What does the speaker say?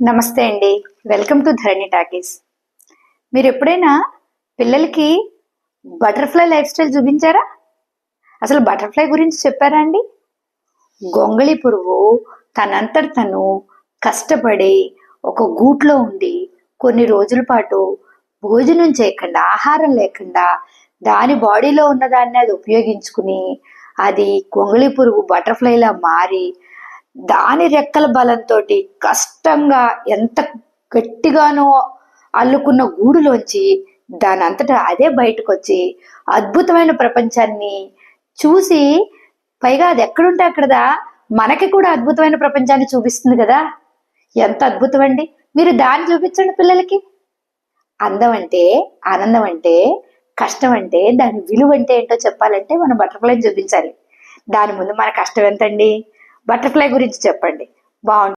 నమస్తే అండి. Welcome to Dharani talkies మీరు ఎప్పుడైనా పిల్లలకి బటర్ఫ్లై లైఫ్ స్టైల్ చూపించారా? అసలు బటర్ఫ్లై గురించి చెప్పారా అండి? గొంగళి పురుగు తనంతట తను కష్టపడి ఒక గూట్లో ఉండి కొన్ని రోజుల పాటు భోజనం చేయకుండా ఆహారం లేకుండా దాని బాడీలో ఉన్నదాన్ని అది ఉపయోగించుకుని అది గొంగళి పురుగు బటర్ఫ్లైలా మారి దాని రెక్కల బలంతో కష్టంగా ఎంత గట్టిగానో అల్లుకున్న గూడులోంచి దాని అంతటా అదే బయటకు వచ్చి అద్భుతమైన ప్రపంచాన్ని చూసి పైగా అది ఎక్కడుంటే అక్కడదా? మనకి కూడా అద్భుతమైన ప్రపంచాన్ని చూపిస్తుంది కదా? ఎంత అద్భుతం అండి మీరు దాన్ని చూపించండి పిల్లలకి. అందం అంటే ఆనందం అంటే కష్టం అంటే దాని విలువ అంటే ఏంటో చెప్పాలంటే మనం బటర్ఫ్లైని చూపించాలి. దాని ముందు మన కష్టం ఎంతండి? బటర్ఫ్లై గురించి చెప్పండి. బాగుంటుంది.